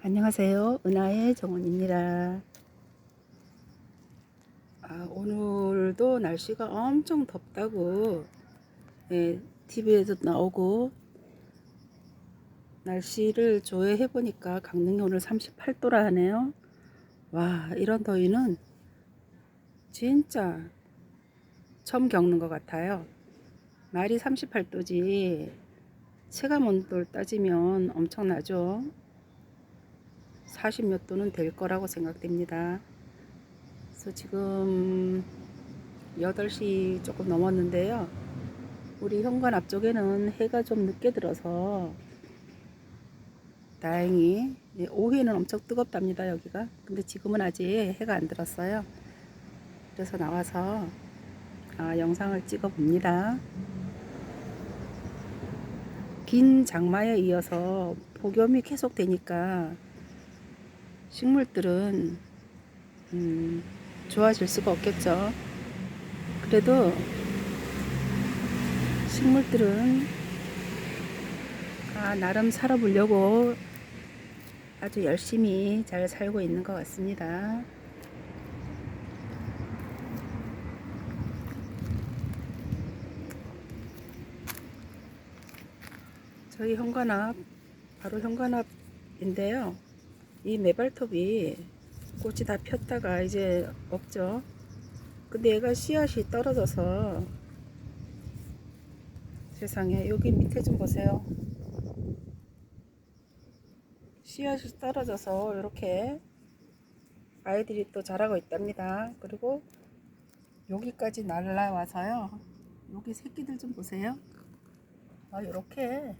안녕하세요. 은하의 정원입니다. 아, 오늘도 날씨가 엄청 덥다고 예, TV에도 나오고 날씨를 조회해 보니까 강릉이 오늘 38도라 하네요. 와, 이런 더위는 진짜 처음 겪는 것 같아요. 말이 38도지 체감 온도를 따지면 엄청나죠. 40 몇 도는 될 거라고 생각됩니다. 그래서 지금 8시 조금 넘었는데요. 우리 현관 앞쪽에는 해가 좀 늦게 들어서 다행히 예, 오후에는 엄청 뜨겁답니다 여기가 근데 지금은 아직 해가 안 들었어요 그래서 나와서 아, 영상을 찍어 봅니다 긴 장마에 이어서 폭염이 계속 되니까 식물들은 음, 좋아질 수가 없겠죠. 그래도 식물들은 아, 나름 살아보려고 아주 열심히 잘 살고 있는 것 같습니다. 저희 현관 앞, 바로 현관 앞인데요. 이 메발톱이 꽃이 다 폈다가 이제 없죠. 근데 얘가 씨앗이 떨어져서 세상에 여기 밑에 좀 보세요. 씨앗이 떨어져서 이렇게 아이들이 또 자라고 있답니다. 그리고 여기까지 날라와서요. 여기 새끼들 좀 보세요. 아, 이렇게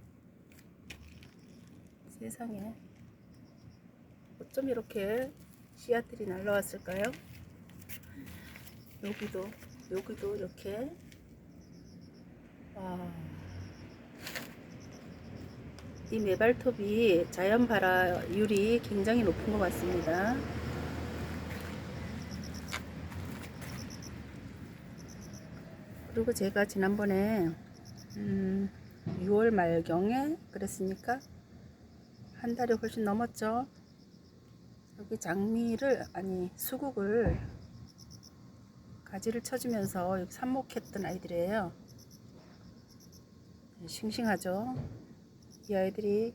세상에 어쩜 이렇게 씨앗들이 날라왔을까요? 여기도 여기도 이렇게 와. 이 메발톱이 자연 발화율이 굉장히 높은 것 같습니다. 그리고 제가 지난번에 음, 6월 말경에 그랬으니까 한 달이 훨씬 넘었죠. 여기 장미를 아니 수국을 가지를 쳐주면서 여기 삽목했던 아이들이에요. 네, 싱싱하죠. 이 아이들이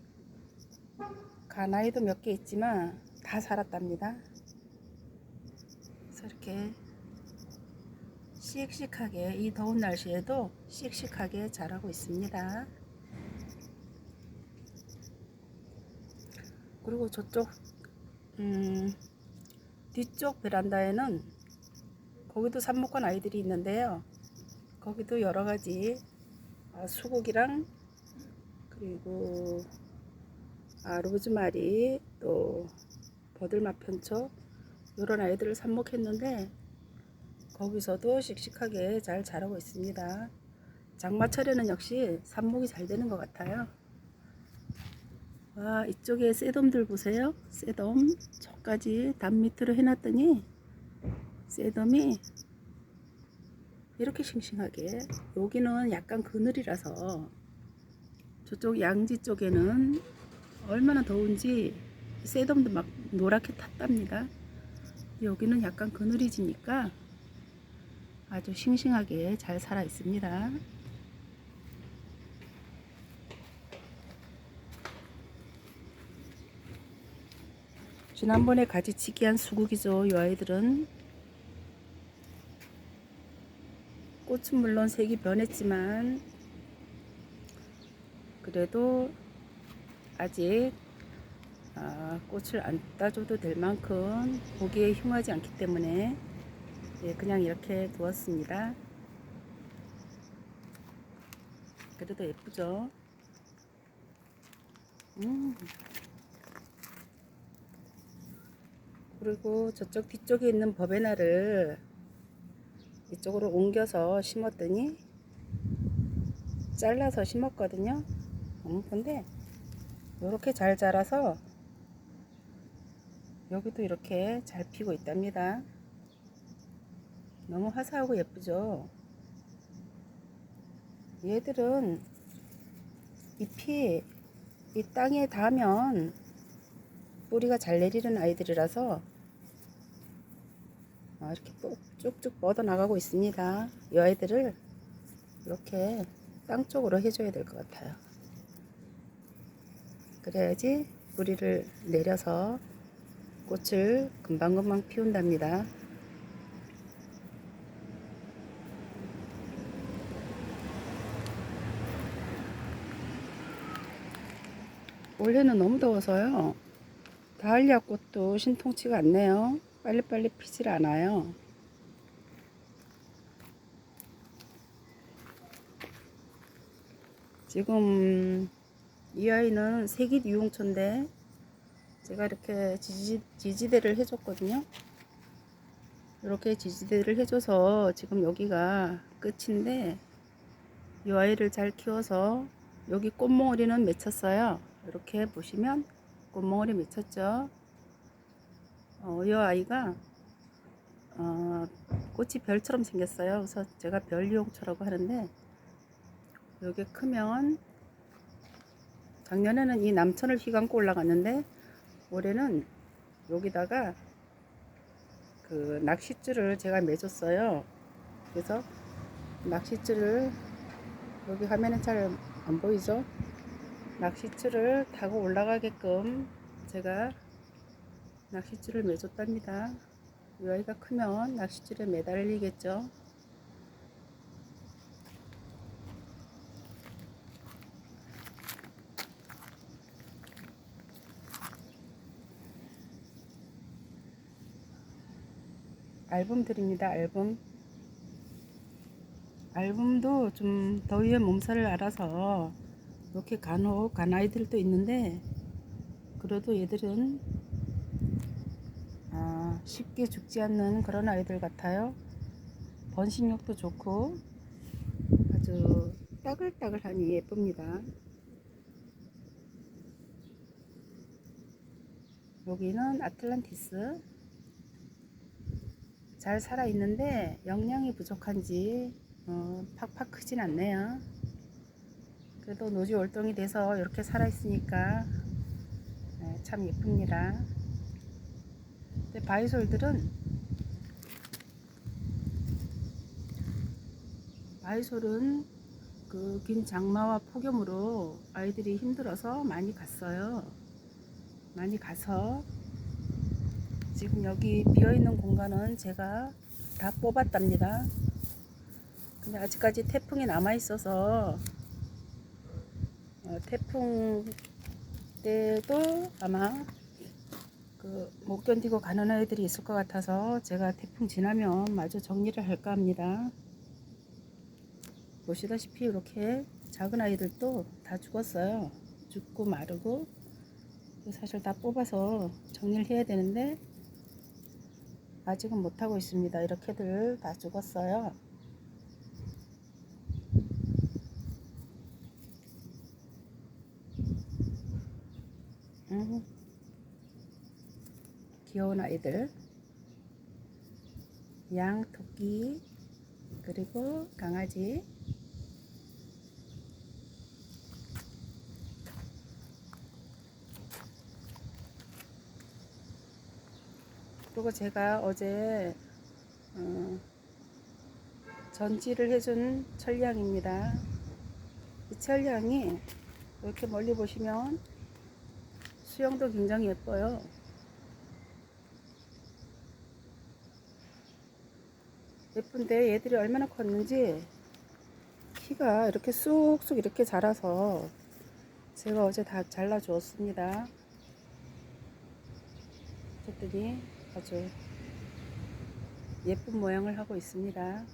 가나이도 몇 개 있지만 다 살았답니다. 그래서 이렇게 씩씩하게 이 더운 날씨에도 씩씩하게 자라고 있습니다. 그리고 저쪽 음, 뒤쪽 베란다에는 거기도 삽목관 아이들이 있는데요. 거기도 여러 가지 아, 수국이랑 그리고 아, 로즈마리 또 버들마편초 이런 아이들을 삽목했는데 거기서도 씩씩하게 잘 자라고 있습니다. 장마철에는 역시 삽목이 잘 되는 것 같아요. 와 이쪽에 쇠돔들 보세요. 쇠돔. 저까지 담 밑으로 해놨더니 쇠돔이 이렇게 싱싱하게. 여기는 약간 그늘이라서 저쪽 양지 쪽에는 얼마나 더운지 쇠돔도 막 노랗게 탔답니다. 여기는 약간 그늘이 지니까 아주 싱싱하게 잘 살아 있습니다 지난번에 가지치기 한 수국이죠. 이 아이들은 꽃은 물론 색이 변했지만 그래도 아직 아, 꽃을 안 따줘도 될 만큼 보기에 흉하지 않기 때문에 예, 그냥 이렇게 두었습니다. 그래도 예쁘죠? 음. 그리고 저쪽 뒤쪽에 있는 버베나를 이쪽으로 옮겨서 심었더니 잘라서 심었거든요. 음, 근데 이렇게 잘 자라서 여기도 이렇게 잘 피고 있답니다. 너무 화사하고 예쁘죠? 얘들은 잎이 이 땅에 닿으면 뿌리가 잘 내리는 아이들이라서 아, 이렇게 쭉- 쭉쭉 뻗어 나가고 있습니다. 이 아이들을 이렇게 땅 쪽으로 해줘야 될 것 같아요. 그래야지 뿌리를 내려서 꽃을 금방금방 피운답니다. 올해는 너무 더워서요. 다할리아 꽃도 신통치가 않네요. 빨리빨리 피질 않아요. 지금 이 아이는 색이 유용초인데 제가 이렇게 지지, 지지대를 해줬거든요. 이렇게 지지대를 해줘서 지금 여기가 끝인데 이 아이를 잘 키워서 여기 꽃몽어리는 맺혔어요. 이렇게 보시면 꽃몽어리 맺혔죠. 어, 이 아이가 어, 꽃이 별처럼 생겼어요. 그래서 제가 별유용초라고 하는데 여기 크면 작년에는 이 남천을 휘감고 올라갔는데 올해는 여기다가 그 낚싯줄을 제가 매줬어요. 그래서 낚싯줄을 여기 화면에 잘 안 보이죠? 낚싯줄을 타고 올라가게끔 제가 낚싯줄을 매줬답니다. 이 아이가 크면 낚싯줄에 매달리겠죠. 앨범 드립니다. 앨범. 앨범도 좀 더위에 몸살을 알아서 이렇게 간혹 간 아이들도 있는데 그래도 얘들은 아, 쉽게 죽지 않는 그런 아이들 같아요. 번식력도 좋고 아주 따글따글하니 예쁩니다. 여기는 아틀란티스 잘 살아 있는데 영양이 부족한지 어, 팍팍 크진 않네요. 그래도 노지 월동이 돼서 이렇게 살아 있으니까 네, 참 예쁩니다. 근데 바이솔들은 바이솔은 그 긴 장마와 폭염으로 아이들이 힘들어서 많이 갔어요. 많이 가서 지금 여기 비어있는 공간은 제가 다 뽑았답니다. 근데 아직까지 태풍이 남아있어서 어, 태풍 때도 아마 그 못 견디고 가는 아이들이 있을 것 같아서 제가 태풍 지나면 마저 정리를 할까 합니다. 보시다시피 이렇게 작은 아이들도 다 죽었어요. 죽고 마르고 사실 다 뽑아서 정리를 해야 되는데 아직은 못하고 있습니다. 이렇게들 다 죽었어요. 음, 귀여운 아이들. 양, 토끼, 그리고 강아지. 그리고 제가 어제 어, 전지를 해준 철량입니다. 이 철량이 이렇게 멀리 보시면 수영도 굉장히 예뻐요. 예쁜데 얘들이 얼마나 컸는지 키가 이렇게 쑥쑥 이렇게 자라서 제가 어제 다 잘라 주었습니다. 어쨌더니 아주 예쁜 모양을 하고 있습니다.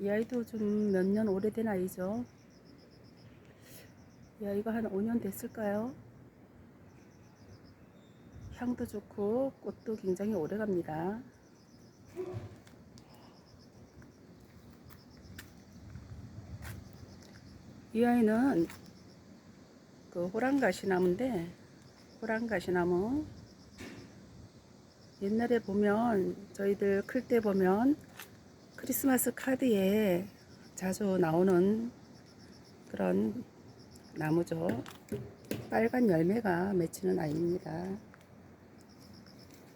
이 아이도 좀 몇 년 오래된 아이죠. 이 아이가 한 5년 됐을까요? 향도 좋고 꽃도 굉장히 오래 갑니다. 이 아이는 그 호랑가시나무인데 호랑가시나무 옛날에 보면 저희들 클 때 보면 크리스마스 카드에 자주 나오는 그런 나무죠. 빨간 열매가 맺히는 아이입니다.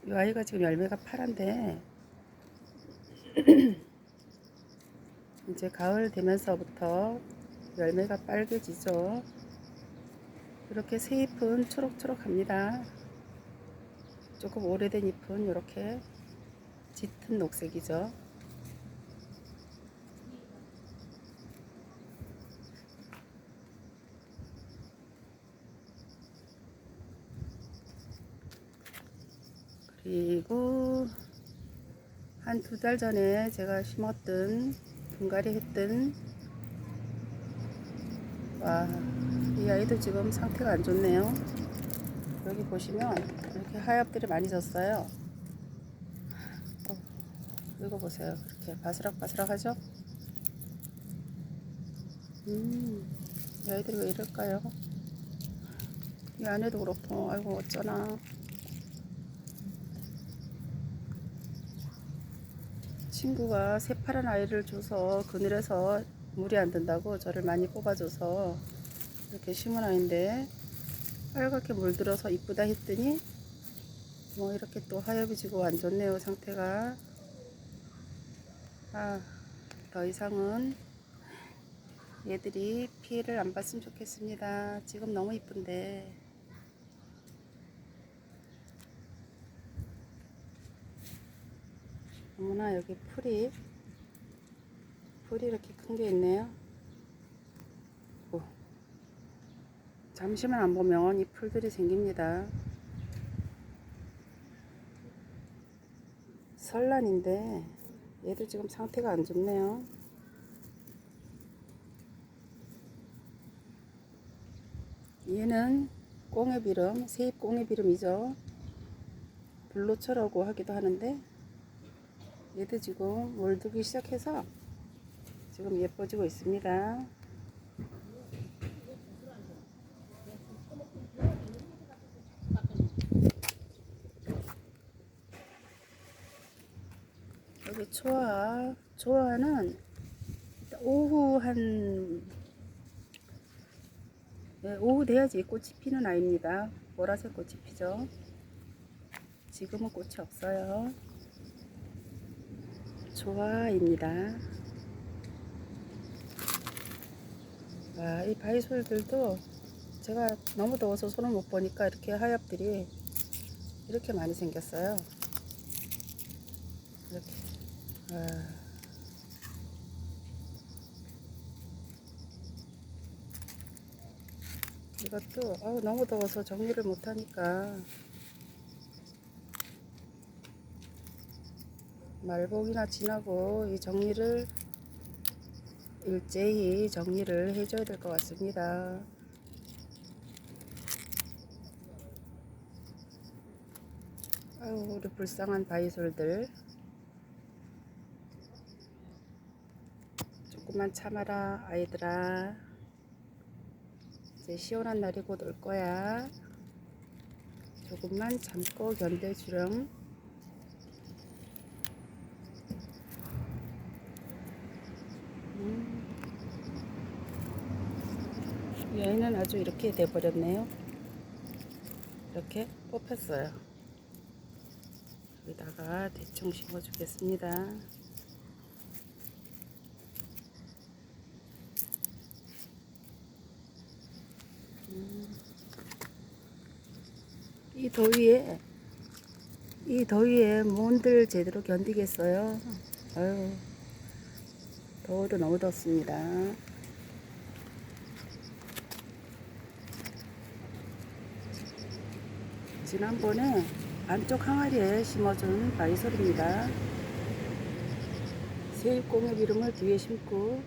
이 아이가 지금 열매가 파란데 이제 가을 되면서부터 열매가 빨개지죠. 이렇게 새 잎은 초록초록합니다. 조금 오래된 잎은 이렇게 짙은 녹색이죠. 그리고 한 두 달 전에 제가 심었던 분갈이 했던 와, 이 아이도 지금 상태가 안 좋네요. 여기 보시면 이렇게 하엽들이 많이 졌어요. 어, 이거 보세요. 이렇게 바스락바스락 하죠? 음, 이 아이들이 왜 이럴까요? 이 안에도 그렇고, 아이고, 어쩌나. 친구가 새파란 아이를 줘서 그늘에서 물이 안 든다고 저를 많이 뽑아줘서 이렇게 심은 아이인데 빨갛게 물들어서 이쁘다 했더니 뭐 이렇게 또 하엽이 지고 안 좋네요 상태가. 아 더 이상은 얘들이 피해를 안 봤으면 좋겠습니다. 지금 너무 이쁜데 어머나 여기 풀이. 풀이 이렇게 큰 게 있네요. 오. 잠시만 안 보면 이 풀들이 생깁니다. 설란인데 얘도 지금 상태가 안 좋네요. 얘는 꽁의 비름 세입 꽁의 비름이죠. 블루초라고 하기도 하는데 얘도 지금 물들기 시작해서 지금 예뻐지고 있습니다. 여기 초아, 초아는 오후 한 네, 오후 돼야지 꽃이 피는 아이입니다. 보라색 꽃이 피죠. 지금은 꽃이 없어요. 좋아입니다. 아, 이 바이솔들도 제가 너무 더워서 손을 못 보니까 이렇게 하엽들이 이렇게 많이 생겼어요. 이렇게. 아. 이것도 아우, 너무 더워서 정리를 못 하니까 말복이나 지나고 이 정리를 일제히 정리를 해줘야 될 것 같습니다. 아유 우리 불쌍한 바이솔들. 조금만 참아라 아이들아. 이제 시원한 날이 곧 올 거야. 조금만 참고 견뎌주렴 얘는 아주 이렇게 돼버렸네요. 이렇게 뽑혔어요. 여기다가 대충 심어 주겠습니다. 음. 이 더위에 이 더위에 뭔들 제대로 견디겠어요. 아유 더워도 너무 덥습니다. 지난번에 안쪽 항아리에 심어준 바이솔입니다. 세일공의 이름을 뒤에 심고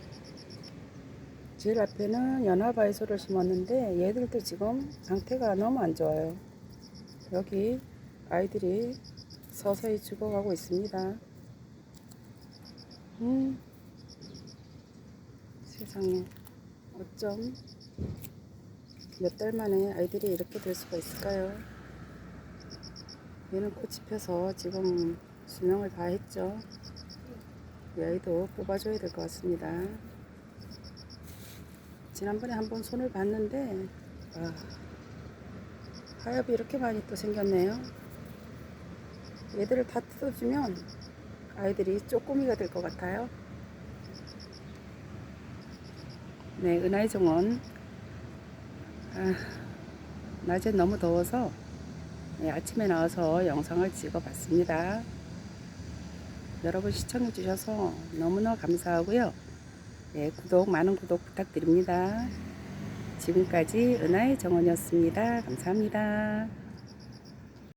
제일 앞에는 연화 바이솔을 심었는데 얘들도 지금 상태가 너무 안 좋아요. 여기 아이들이 서서히 죽어가고 있습니다. 음, 세상에 어쩜 몇 달 만에 아이들이 이렇게 될 수가 있을까요? 얘는 꽃이 펴서 지금 수명을 다 했죠. 이 아이도 뽑아줘야 될 것 같습니다. 지난번에 한번 손을 봤는데 아, 하엽이 이렇게 많이 또 생겼네요. 얘들을 다 뜯어주면 아이들이 쪼꼬미가 될 것 같아요. 네, 은하의 정원. 아, 낮에 너무 더워서 네, 아침에 나와서 영상을 찍어 봤습니다. 여러분 시청해 주셔서 너무나 감사하고요. 네, 구독, 많은 구독 부탁드립니다. 지금까지 은하의 정원이었습니다. 감사합니다.